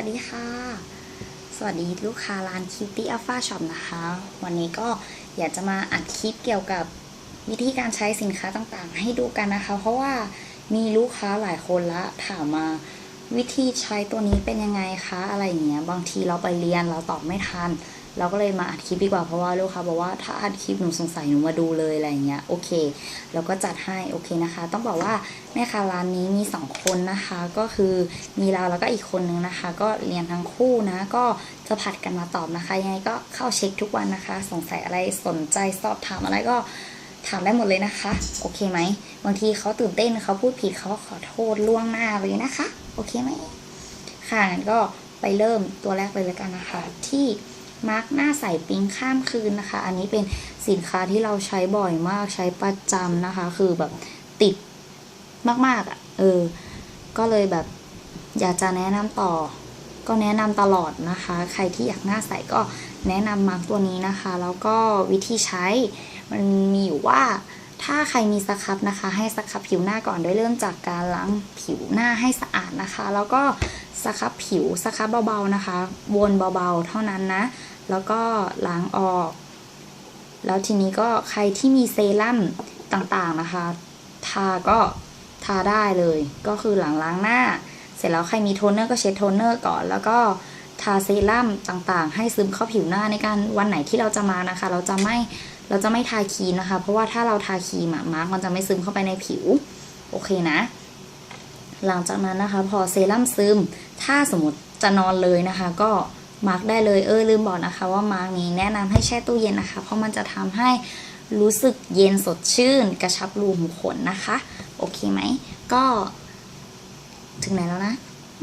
วัสดีค่ะ สวัสดีลูกค้าร้าน Cutie Alpha Shop นะคะ วันนี้ก็อยากจะมาอัดคลิปเกี่ยวกับวิธีการใช้สินค้าต่างๆ ให้ดูกันนะคะ เพราะว่ามีลูกค้าหลายคนละถามมาวิธีใช้ตัวนี้เป็นยังไงคะ อะไรอย่างเงี้ย บางทีเราไปเรียนเราตอบไม่ทัน เราก็เลยมาอัดคลิปดีกว่าเพราะว่าลูกค้าบอกว่าถ้าอัดคลิปหนูสงสัยหนูมาดูเลยอะไรเงี้ยโอเคเราก็จัดให้โอเคนะคะ ต้องบอกว่าแม่ค้าร้านนี้มีสองคนนะคะ ก็คือมีเราแล้วก็อีกคนนึงนะคะ ก็เรียนทั้งคู่นะก็จะผัดกันมาตอบนะคะ ยังไงก็เข้าเช็คทุกวันนะคะ สงสัยอะไรสนใจสอบถามอะไรก็ถามได้หมดเลยนะคะ โอเคไหมบางทีเขาตื่นเต้นเขาพูดผิดเขาขอโทษล่วงหน้าเลยนะคะ โอเคไหมค่ะงั้นก็ไปเริ่มตัวแรกเลยแล้วกันนะคะ ที่ มาร์กหน้าใสปิ้งข้ามคืนนะคะ อันนี้เป็นสินค้าที่เราใช้บ่อยมากใช้ประจำนะคะ คือแบบติดมากๆอะ่ะ เออ ก็เลยแบบอยากจะแนะนำต่อ ก็แนะนำตลอดนะคะ ใครที่อยากหน้าใสก็แนะนำมาร์กตัวนี้นะคะ แล้วก็วิธีใช้มันมีอยู่ว่าถ้าใครมีสครับนะคะ ให้สครับผิวหน้าก่อนโดยเริ่มจากการล้างผิวหน้าให้สะอาดนะคะ แล้วก็ สครับผิวสครับเบาๆนะคะ วนเบาๆเท่านั้นนะ แล้วก็ล้างออก แล้วทีนี้ก็ใครที่มีเซรั่มต่างๆนะคะ ทาก็ทาได้เลย ก็คือหลังล้างหน้า เสร็จแล้วใครมีโทนเนอร์ก็เช็ดโทนเนอร์ก่อน แล้วก็ทาเซรั่มต่างๆ ให้ซึมเข้าผิวหน้าในการวันไหนที่เราจะมานะคะ เราจะไม่เราจะไม่ทาครีมนะคะ เพราะว่าถ้าเราทาครีมอะมาร์กมันจะไม่ซึมเข้าไปในผิว โอเคนะ หลังจากนั้นนะคะ พอเซรั่มซึม ถ้าสมมติจะนอนเลยนะคะ ก็มาร์กได้เลยเออลืมบอกนะคะ ว่ามาร์กนี้แนะนำให้แช่ตู้เย็นนะคะ เพราะมันจะทำให้รู้สึกเย็นสดชื่น กระชับรูขุมขนนะคะ โอเคไหม ก็ถึงไหนแล้วนะ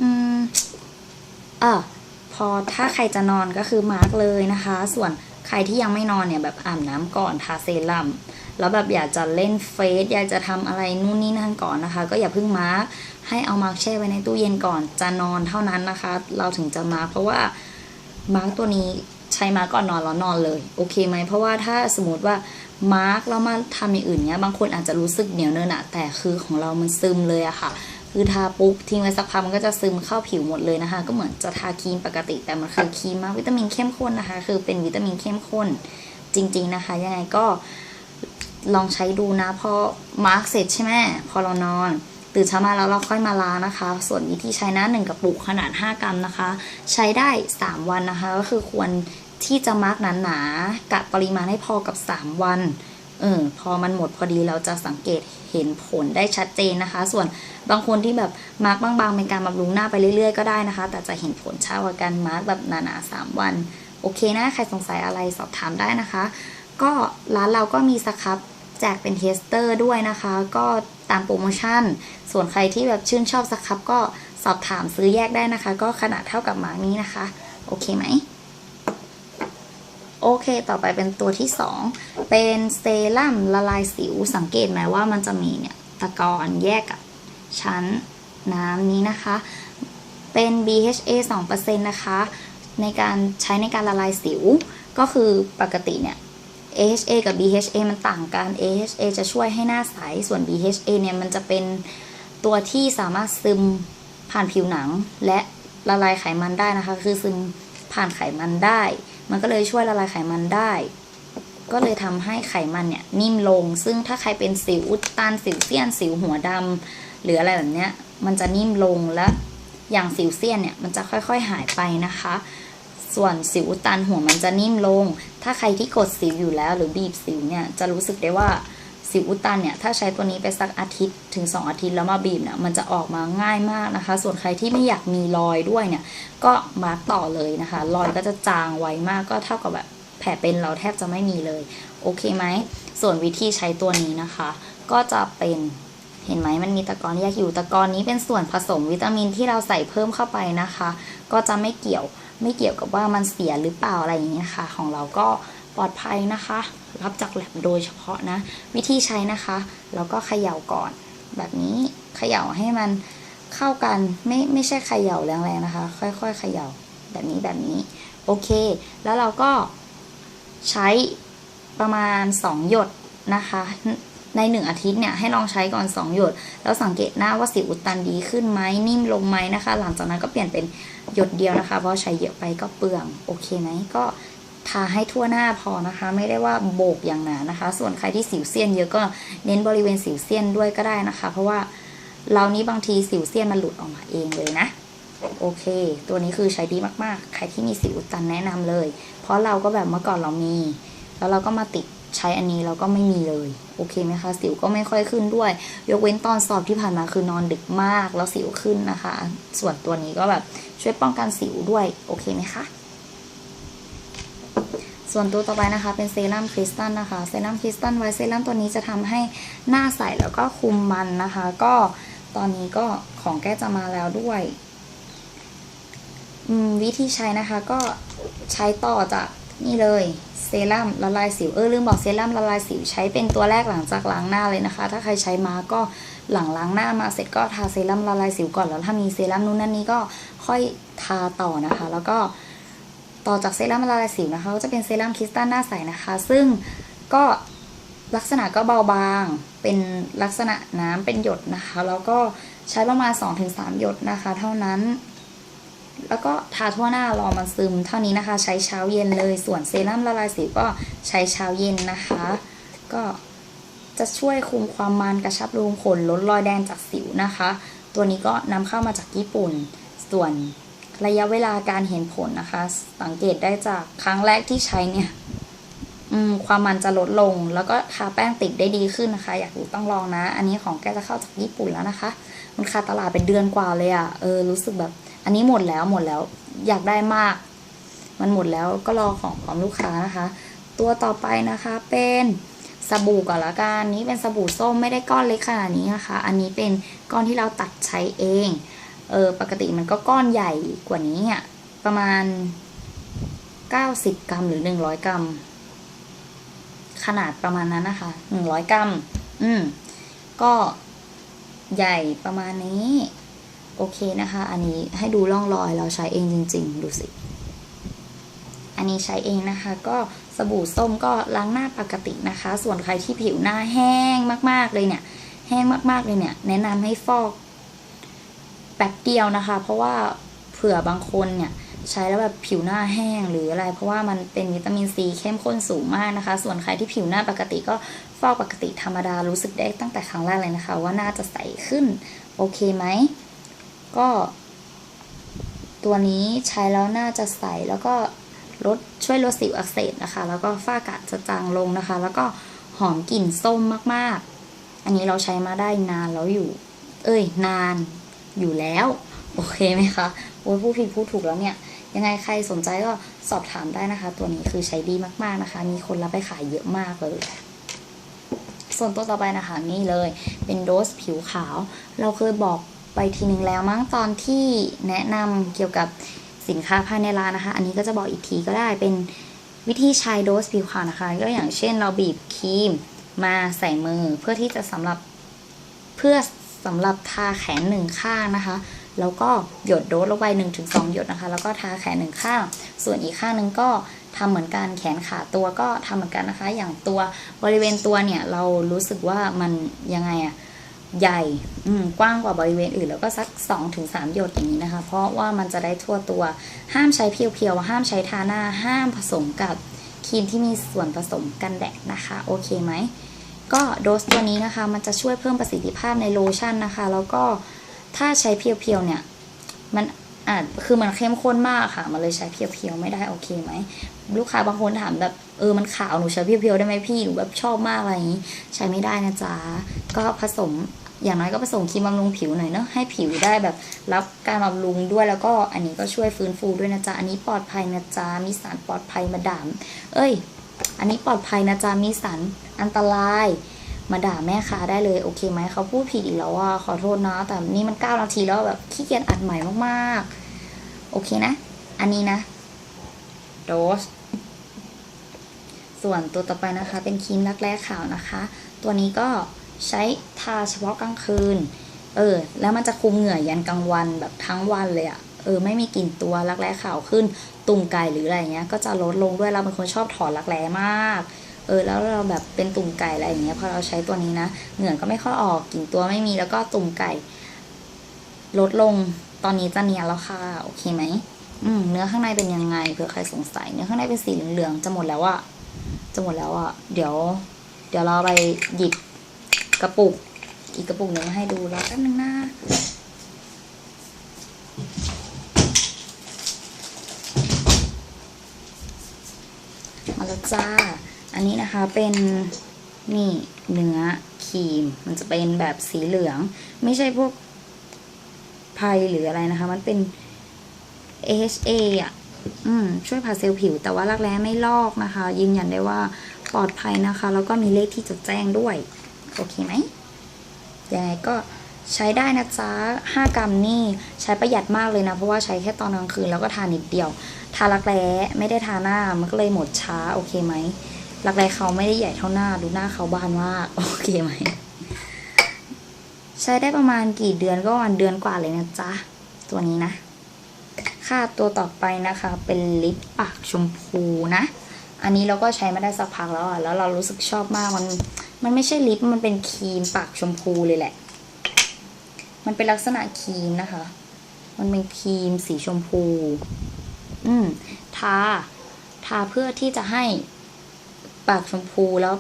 อืมเออพอถ้าใครจะนอนก็คือมาร์กเลยนะคะ ส่วนใครที่ยังไม่นอนเนี่ยแบบอาบน้ำก่อนทาเซรั่มแล้วแบบอยากจะเล่นเฟซอยากจะทำอะไรนู่นนี่นั่นก่อนนะคะ ก็อย่าเพิ่งมาร์ก ให้เอามาร์กแช่ไว้ในตู้เย็นก่อนจะนอนเท่านั้นนะคะ เราถึงจะมาเพราะว่ามาร์กตัวนี้ใช้มาร์กก่อนนอนแล้วนอนเลย โอเคไหมเพราะว่าถ้าสมมติว่ามาร์กแล้วมาทำอย่างอื่นเนี้ยบางคนอาจจะรู้สึกเหนียวเนินอะแต่คือของเรามันซึมเลยอะค่ะคือทาปุ๊บทิ้งไว้สักพักมันก็จะซึมเข้าผิวหมดเลยนะคะ ก็เหมือนจะทาครีมปกติแต่มันคือครีมมาวิตามินเข้มข้นนะคะ คือเป็นวิตามินเข้มข้นจริง ๆนะคะ ยังไงก็ลองใช้ดูนะพอมาร์กเสร็จใช่ไหมพอเรานอน ตื่นเช้ามาแล้วเราค่อยมาล้างนะคะ ส่วนวิธีใช้นะหนึ่งกระปุกขนาด 5 กรัมนะคะ ใช้ได้ 3 วันนะคะ ก็คือควรที่จะมาร์กหนาๆกะปริมาณให้พอกับ 3 วันเออพอมันหมดพอดีเราจะสังเกตเห็นผลได้ชัดเจนนะคะ ส่วนบางคนที่แบบมาร์กบางๆเป็นการบำรุงหน้าไปเรื่อยๆก็ได้นะคะ แต่จะเห็นผลช้ากว่าการมาร์กแบบหนาๆสามวัน โอเคนะ ใครสงสัยอะไรสอบถามได้นะคะ ก็ร้านเราก็มีสครับแจกเป็นเทสเตอร์ด้วยนะคะ ก็ตามโปรโมชั่น ส่วนใครที่แบบชื่นชอบสครับก็สอบถามซื้อแยกได้นะคะ ก็ขนาดเท่ากับหมานี้นะคะ โอเคไหมโอเค ต่อไปเป็นตัวที่ 2 เป็นเซรั่มละลายสิว สังเกตไหมว่ามันจะมีเนี่ยตะกอนแยกกับชั้นน้ำนี้นะคะ เป็น BHA 2%นะคะ ในการใช้ในการละลายสิว ก็คือปกติเนี่ย AHA กับ BHA มันต่างกัน AHA จะช่วยให้หน้าใส ส่วน BHA เนี่ยมันจะเป็น ตัวที่สามารถซึมผ่านผิวหนังและละลายไขมันได้นะคะ คือซึมผ่านไขมันได้ มันก็เลยช่วยละลายไขมันได้ ก็เลยทำให้ไขมันเนี่ยนิ่มลง ซึ่งถ้าใครเป็นสิวอุดตันสิวเซียน สิวหัวดำหรืออะไรแบบเนี้ยมันจะนิ่มลงและอย่างสิวเซียนเนี่ยมันจะค่อยๆหายไปนะคะ ส่วนสิวอุดตันหัวมันจะนิ่มลง ถ้าใครที่กดสิวอยู่แล้ว หรือบีบสิวเนี่ยจะรู้สึกได้ว่า สิวอุดตันเนี่ยถ้าใช้ตัวนี้ไปสักอาทิตย์ถึง 2 อาทิตย์แล้วมาบีบเนี่ยมันจะออกมาง่ายมากนะคะ ส่วนใครที่ไม่อยากมีรอยด้วยเนี่ยก็มาร์กต่อเลยนะคะ รอยก็จะจางไวมากก็เท่ากับแบบแผลเป็นเราแทบจะไม่มีเลยโอเคไหมส่วนวิธีใช้ตัวนี้นะคะ ก็จะเป็นเห็นไหมมันมีตะกอนแยกอยู่ตะกอนนี้เป็นส่วนผสมวิตามินที่เราใส่เพิ่มเข้าไปนะคะ ก็จะไม่เกี่ยวไม่เกี่ยวกับว่ามันเสียหรือเปล่าอะไรอย่างนี้นะคะของเราก็ ปลอดภัยนะคะ รับจากแลบโดยเฉพาะนะ วิธีใช้นะคะแล้วก็เขย่าก่อน แบบนี้เขย่าให้มันเข้ากันไม่ไม่ใช่เขย่าแรงๆนะคะ ค่อยๆเขย่าแบบนี้แบบนี้ โอเค แล้วเราก็ใช้ประมาณ 2 หยดนะคะ ในหนึ่งอาทิตย์เนี่ยให้ลองใช้ก่อน 2 หยด แล้วสังเกตหน้าว่าสิวอุดตันดีขึ้นไหมนิ่มลงไหมนะคะ หลังจากนั้นก็เปลี่ยนเป็นหยดเดียวนะคะ เพราะใช้เยอะไปก็เปลือง โอเคไหมก็ ทาให้ทั่วหน้าพอนะคะ ไม่ได้ว่าโบกอย่างหนานะคะ ส่วนใครที่สิวเซียนเยอะก็เน้นบริเวณสิวเซียนด้วยก็ได้นะคะ เพราะว่าเรานี้บางทีสิวเซียนมันหลุดออกมาเองเลยนะโอเค ตัวนี้คือใช้ดีมากๆ ใครที่มีสิวอุดตันแนะนำเลย เพราะเราก็แบบเมื่อก่อนเรามี แล้วเราก็มาติดใช้อันนี้เราก็ไม่มีเลย โอเคไหมคะ สิวก็ไม่ค่อยขึ้นด้วย ยกเว้นตอนสอบที่ผ่านมาคือนอนดึกมากแล้วสิวขึ้นนะคะ ส่วนตัวนี้ก็แบบช่วยป้องกันสิวด้วย โอเคไหมคะ ส่วนตัวต่อไปนะคะเป็นเซรั่มคริสตัลนะคะเซรั่มคริสตัลไวท์เซรั่มตัวนี้จะทำให้หน้าใสแล้วก็คุมมันนะคะ ก็ตอนนี้ก็ของแก้จะมาแล้วด้วยวิธีใช้นะคะก็ใช้ต่อจากนี่เลยเซรั่มละลายสิวเออลืมบอกเซรั่มละลายสิวใช้เป็นตัวแรกหลังจากล้างหน้าเลยนะคะ ถ้าใครใช้มาก็หลังล้างหน้ามาเสร็จก็ทาเซรั่มละลายสิวก่อนแล้วถ้ามีเซรั่มนู้นนั่นนี้ก็ค่อยทาต่อนะคะ แล้วก็ ต่อจากเซรั่มละลายสิวนะคะก็จะเป็นเซรั่มคริสตัลหน้าใสนะคะ ซึ่งก็ลักษณะก็เบาบาง เป็นลักษณะน้ำเป็นหยดนะคะ แล้วก็ใช้ประมาณ 2-3 หยดนะคะ เท่านั้น แล้วก็ทาทั่วหน้ารอมันซึม เท่านี้นะคะ ใช้เช้าเย็นเลย ส่วนเซรั่มละลายสิวก็ใช้เช้าเย็นนะคะ ก็จะช่วยคุมความมันกระชับรูขุมขนลดรอยแดงจากสิวนะคะ ตัวนี้ก็นำเข้ามาจากญี่ปุ่น ส่วน ระยะเวลาการเห็นผลนะคะ สังเกตได้จากครั้งแรกที่ใช้เนี่ยความมันจะลดลง แล้วก็ทาแป้งติดได้ดีขึ้นนะคะ อยากรู้ต้องลองนะ อันนี้ของแกจะเข้าจากญี่ปุ่นแล้วนะคะ มันคาตลาดเป็นเดือนกว่าเลยอะ่ะเออรู้สึกแบบ อันนี้หมดแล้วหมดแล้ว อยากได้มาก มันหมดแล้วก็รอของของลูกค้านะคะ ตัวต่อไปนะคะเป็นสบู่ก่อนละกันนี้เป็นสบู่ส้มไม่ได้ก้อนเล็กขนาดนี้นะคะ อันนี้เป็นก้อนที่เราตัดใช้เอง เออปกติมันก็ก้อนใหญ่กว่านี้อะประมาณ 90 กรัมหรือ 100 กรัม ขนาดประมาณนั้นนะคะ 100 กรัม อืม ก็ใหญ่ประมาณนี้ โอเคนะคะ อันนี้ให้ดูร่องรอยเราใช้เองจริง ๆ ดูสิ อันนี้ใช้เองนะคะ ก็สบู่ส้มก็ล้างหน้าปกตินะคะ ส่วนใครที่ผิวหน้าแห้งมาก ๆ เลยเนี่ย แห้งมาก ๆ เลยเนี่ย แนะนำให้ฟอก แป๊บเดียวนะคะ เพราะว่าเผื่อบางคนเนี่ยใช้แล้วแบบผิวหน้าแห้งหรืออะไร เพราะว่ามันเป็นวิตามินซีเข้มข้นสูงมากนะคะ ส่วนใครที่ผิวหน้าปกติก็ฟอกปกติธรรมดารู้สึกได้ตั้งแต่ครั้งแรกเลยนะคะ ว่าหน้าจะใสขึ้นโอเคไหมก็ ตัวนี้ใช้แล้วหน่าจะใสแล้วก็ลดช่วยลดสิวอักเสบนะคะ แล้วก็ฝ้ากระจะจางลงนะคะ แล้วก็หอมกลิ่นส้มมากๆ อันนี้เราใช้มาได้นานแล้วอยู่ เอ้ย นาน อยู่แล้ว โอเคไหมคะโอ้ยผู้ผิดผู้ถูกแล้วเนี่ย ยังไงใครสนใจก็สอบถามได้นะคะ ตัวนี้คือใช้ดีมากๆนะคะ มีคนรับไปขายเยอะมากเลยส่วนตัวต่อไปนะคะนี่เลย เป็นโดสผิวขาว เราเคยบอกไปทีนึงแล้วมั้งตอนที่แนะนำเกี่ยวกับสินค้าภายในร้านนะคะ อันนี้ก็จะบอกอีกทีก็ได้เป็นวิธีใช้โดสผิวขาวนะคะก็อย่างเช่นเราบีบครีมมาใส่มือเพื่อที่จะสำหรับเพื่อ สำหรับทาแขนหนึ่งข้างนะคะ แล้วก็หยดโดสลงไป1-2 หยดนะคะ แล้วก็ทาแขนหนึ่งข้าง ส่วนอีกข้างหนึ่งก็ทำเหมือนกันแขนขาตัวก็ทำเหมือนกันนะคะ อย่างตัวบริเวณตัวเนี่ยเรารู้สึกว่ามันยังไงอะใหญ่อืมกว้างกว่าบริเวณอื่น แล้วก็สัก 2-3 หยดอย่างนี้นะคะ เพราะว่ามันจะได้ทั่วตัว ห้ามใช้เพียวๆ ห้ามใช้ทาหน้า ห้ามผสมกับครีมที่มีส่วนผสมกันแดดนะคะ โอเคไหม ก็โดสตัวนี้นะคะ มันจะช่วยเพิ่มประสิทธิภาพในโลชั่นนะคะ แล้วก็ถ้าใช้เพียวๆเนี่ย มันอาจคือมันเข้มข้นมากค่ะมันเลยใช้เพียวๆไม่ได้โอเคไหมลูกค้าบางคนถามแบบเออมันขาวหนูใช้เพียวๆได้ไหมพี่หนูแบบชอบมากอะไรอย่างนี้ ใช้ไม่ได้นะจ๊ะก็ผสมอย่างน้อยก็ผสมครีมบำรุงผิวหน่อยเนอะให้ผิวได้แบบรับการบำรุงด้วยแล้วก็อันนี้ก็ช่วยฟื้นฟูด้วยนะจ๊ะอันนี้ปลอดภัยนะจ๊ะมีสารปลอดภัยมาดาม เอ้ย อันนี้ปลอดภัยนะจ๊ะมีสารอันตราย มาด่าแม่ค้าได้เลยโอเคไหมเขาพูดผิดอีกแล้วว่าขอโทษนะ แต่นี่มันเก้านาทีแล้วแบบขี้เกียจอัดใหม่มากๆ โอเคนะ อันนี้นะ โดส ส่วนตัวต่อไปนะคะเป็นครีมรักแร้ขาวนะคะ ตัวนี้ก็ใช้ทาเฉพาะกลางคืน เออ แล้วมันจะคุมเหงื่อยันกลางวันแบบทั้งวันเลยอะ เออไม่มีกลิ่นตัวรักแร้ขาวขึ้นตุ่มไก่หรืออะไรเงี้ยก็จะลดลงด้วยเราเป็นคนชอบถอนรักแร้มากเออแล้วเราแบบเป็นตุ่มไก่อะไรอย่างเงี้ยพอเราใช้ตัวนี้นะเหงื่อก็ไม่ค่อยออกกลิ่นตัวไม่มีแล้วก็ตุ่มไก่ ลดลงตอนนี้จะเนียนแล้วค่ะโอเคไหมอืมเนื้อข้างในเป็นยังไงเผื่อใครสงสัยเนื้อข้างในเป็นสีเหลืองๆจะหมดแล้วอะจะหมดแล้วอะเดี๋ยว เดี๋ยวเราไปหยิบกระปุก อีกกระปุกหนึ่งมาให้ดูรอแป๊บนึงนะ มาแล้วจ้า อันนี้นะคะเป็นนี่เนื้อครีม มันจะเป็นแบบสีเหลือง ไม่ใช่พวกไพรหรืออะไรนะคะ มันเป็น AHA อะ อืม ช่วยผ่าเซลล์ผิว แต่ว่ารักแร้ไม่ลอกนะคะ ยืนยันได้ว่าปลอดภัยนะคะ แล้วก็มีเลขที่จดแจ้งด้วย โอเคไหมยังไงก็ ใช้ได้นะจ๊ะ5กรัมนี่ใช้ประหยัดมากเลยนะ เพราะว่าใช้แค่ตอนกลางคืนแล้วก็ทานิดเดียว ทารักแร้ไม่ได้ทาหน้ามันก็เลยหมดช้าโอเคไหมรักแร้เขาไม่ได้ใหญ่เท่าหน้าดูหน้าเขาบานมากโอเคไหมใช้ได้ประมาณกี่เดือนก็ประมาณเดือนกว่าเลยนะจ๊ะตัวนี้นะ ค่ะตัวต่อไปนะคะ เป็นลิปปากชมพูนะ อันนี้เราก็ใช้มาได้สักพักแล้วอะแล้วเรารู้สึกชอบมากมันมันไม่ใช่ลิปมันเป็นครีมปากชมพูเลยแหละ มันเป็นลักษณะครีมนะคะ มันเป็นครีมสีชมพู อืม ทา ทาเพื่อที่จะให้ปากชมพูแล้ว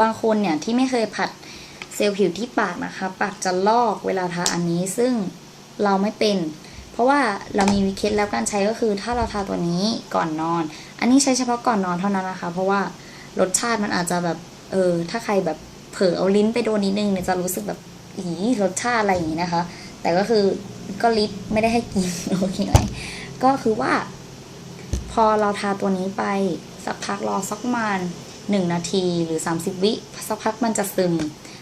บางคนเนี่ยที่ไม่เคยผัดเซลล์ผิวที่ปากนะคะ ปากจะลอกเวลาทาอันนี้ซึ่งเราไม่เป็น เพราะว่าเรามีวิเคล็ดแล้วการใช้ก็คือถ้าเราทาตัวนี้ก่อนนอน อันนี้ใช้เฉพาะก่อนนอนเท่านั้นนะคะ เพราะว่ารสชาติมันอาจจะแบบ เออ ถ้าใครแบบเผลอเอาลิ้นไปโดนนิดนึงเนี่ยจะรู้สึกแบบ อีรสชาติอะไรอย่างนี้นะคะ แต่ก็คือก็ลิปไม่ได้ให้กินโอเคไหมก็คือว่า พอเราทาตัวนี้ไปสักพักรอสักประมาณหนึ่งนาทีหรือ 30 วิสักพักมันจะซึม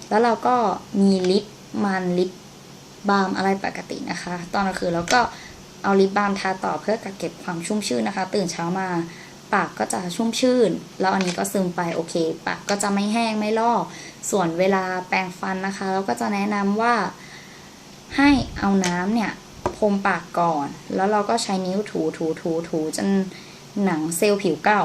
แล้วเราก็มีลิปมันลิปบาล์มอะไรปกตินะคะ ตอนกลางคืนแล้วก็เอาลิปบาล์มทาต่อเพื่อกักเก็บความชุ่มชื่นนะคะ ตื่นเช้ามา ปากก็จะชุ่มชื่น แล้วอันนี้ก็ซึมไปโอเค ปากก็จะไม่แห้งไม่ลอก ส่วนเวลาแปรงฟันนะคะเราก็จะแนะนำว่าให้เอาน้ำเนี่ยพรมปากก่อน แล้วเราก็ใช้นิ้วถูถูถูถูจนหนังเซลล์ผิวเก่า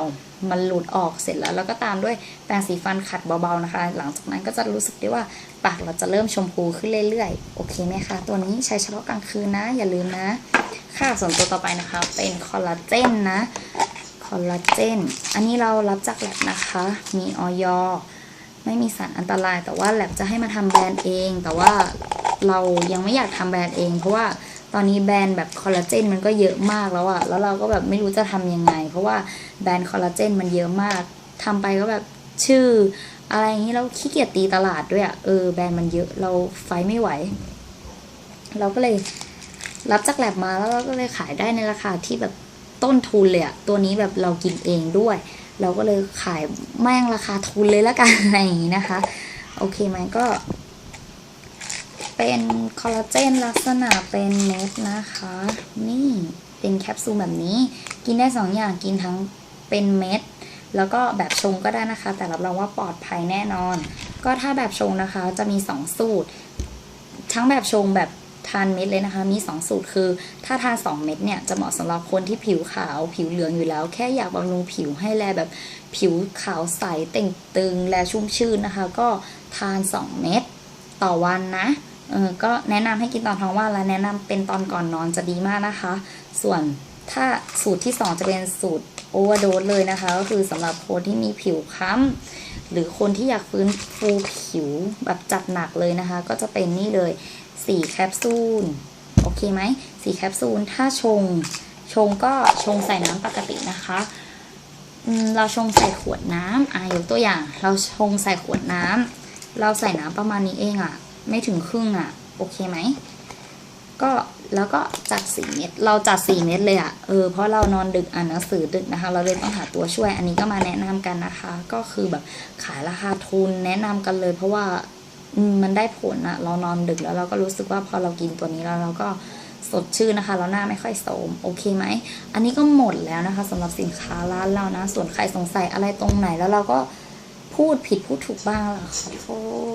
มันหลุดออกเสร็จแล้ว แล้วก็ตามด้วยแปรงสีฟันขัดเบาๆนะคะ หลังจากนั้นก็จะรู้สึกได้ว่าปากเราจะเริ่มชมพูขึ้นเรื่อยๆ โอเคไหมคะ ตัวนี้ใช้เฉพาะกลางคืนนะ อย่าลืมนะ ค่ะส่วนตัวต่อไปนะคะ เป็นคอลลาเจนนะ คอลลาเจน อันนี้เรารับจากแลบนะคะ มีออยไม่มีสารอันตราย แต่ว่าแลบจะให้มาทำแบรนด์เอง แต่ว่าเรายังไม่อยากทำแบรนด์เอง เพราะว่าตอนนี้แบรนด์แบบคอลลาเจนมันก็เยอะมากแล้วอะแล้วเราก็แบบไม่รู้จะทำยังไง เพราะว่าแบรนด์คอลลาเจนมันเยอะมากทำไปก็แบบชื่อ อะไรอย่างนี้เราขี้เกียจตีตลาดด้วยอะเออแบรนด์มันเยอะเราไฟไม่ไหว เราก็เลยรับจากแลบมาแล้วเราก็เลยขายได้ในราคาที่แบบ ต้นทุนเลยอะตัวนี้แบบเรากินเองด้วย เราก็เลยขายแม่งราคาทุนเลยละกันอะไรอย่างนี้นะคะ โอเคไหมก็ เป็นคอลลาเจนลักษณะเป็นเม็ดนะคะ นี่เป็นแคปซูลแบบนี้ กินได้สองอย่างกินทั้งเป็นเม็ดแล้วก็แบบชงก็ได้นะคะ แต่รับรองว่าปลอดภัยแน่นอน ก็ถ้าแบบชงนะคะจะมี 2 สูตร ทั้งแบบชงแบบ ทานเม็ดเลยนะคะ มี 2 สูตรคือ ถ้าทาน 2 เม็ดเนี่ย จะเหมาะสำหรับคนที่ผิวขาว ผิวเหลืองอยู่แล้ว แค่อยากบำรุงผิวให้แลแบบผิวขาวใสเต่งตึง และชุ่มชื่นนะคะ ก็ทาน 2 เม็ดต่อวันนะเออก็แนะนำให้กินตอนท้องว่างและแนะนำเป็นตอนก่อนนอนจะดีมากนะคะ ส่วนถ้าสูตรที่ 2 จะเป็นสูตรโอเวอร์โดสเลยนะคะ ก็คือสำหรับคนที่มีผิวค้ำหรือคนที่อยากฟื้นฟูผิวแบบจัดหนักเลยนะคะ ก็จะเป็นนี่เลย 4 แคปซูล โอเคไหมสี่แคปซูล ถ้าชง ชงก็ชงใส่น้ำปกตินะคะเราชงใส่ขวดน้ำอะยกตัวอย่าง เราชงใส่ขวดน้ำ เราใส่น้ำประมาณนี้เองอะ่ะ ไม่ถึงครึ่งอะ่ะ โอเคไหม ก็แล้วก็จัดสี่เม็ด เราจัดสี่เม็ดเลยอะ่ะ เออ เพราะเรานอนดึกอ่านหนังสือดึกนะคะ เราเลยต้องหาตัวช่วย อันนี้ก็มาแนะนำกันนะคะ ก็คือแบบขายราคาทุนแนะนำกันเลย เพราะว่า มันได้ผลอะเรานอนดึกแล้วเราก็รู้สึกว่าพอเรากินตัวนี้แล้วเราก็สดชื่นนะคะแล้วหน้าไม่ค่อยโสมโอเคไหมอันนี้ก็หมดแล้วนะคะ สำหรับสินค้าร้านเรานะ ส่วนใครสงสัยอะไรตรงไหนแล้วเราก็พูดผิดพูดถูกบ้างล่ะขอโท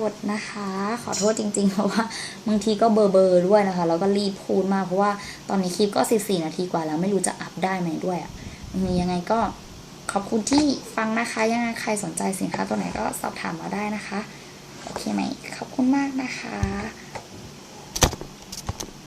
ษนะคะ ขอโทษจริงๆ เพราะว่าบางทีก็เบอร์เบอร์ด้วยนะคะ แล้วก็รีบพูดมากเพราะว่าตอนนี้คลิปก็ 14 นาทีกว่าแล้วไม่รู้จะอัพได้ไหมด้วยอะยังไงก็ขอบคุณที่ฟังนะคะ ยังไงใครสนใจสินค้าตัวไหนก็สอบถามมาได้นะคะ โอเคไหมขอบคุณมากนะคะ